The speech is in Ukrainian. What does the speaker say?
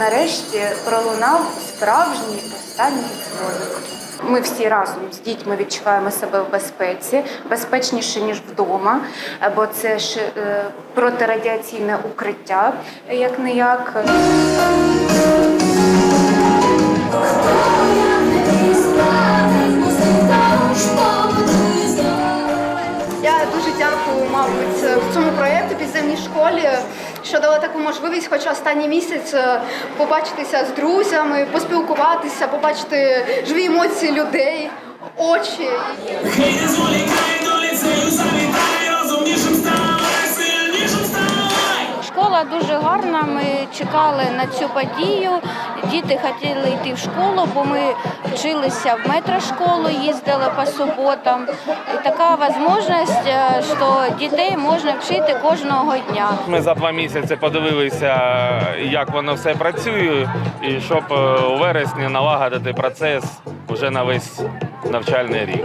нарешті пролунав справжній останній дзвоник. Ми всі разом з дітьми відчуваємо себе в безпеці, безпечніше ніж вдома, бо це ж е, протирадіаційне укриття, як не як. Я дуже дякую, мабуть, в цьому проєкту підземній школі, що дала таку можливість, хоча останній місяць, е, побачитися з друзями, поспілкуватися, побачити живі емоції людей, очі. Школа дуже гарна. Ми чекали на цю подію. Діти хотіли йти в школу, бо ми вчилися в метрошколу, їздили по суботам. І така можливість, е, що дітей можна вчити кожного дня. Ми за два місяці подивилися, як воно все працює, і щоб е, у вересні налагодити процес вже на весь навчальний рік.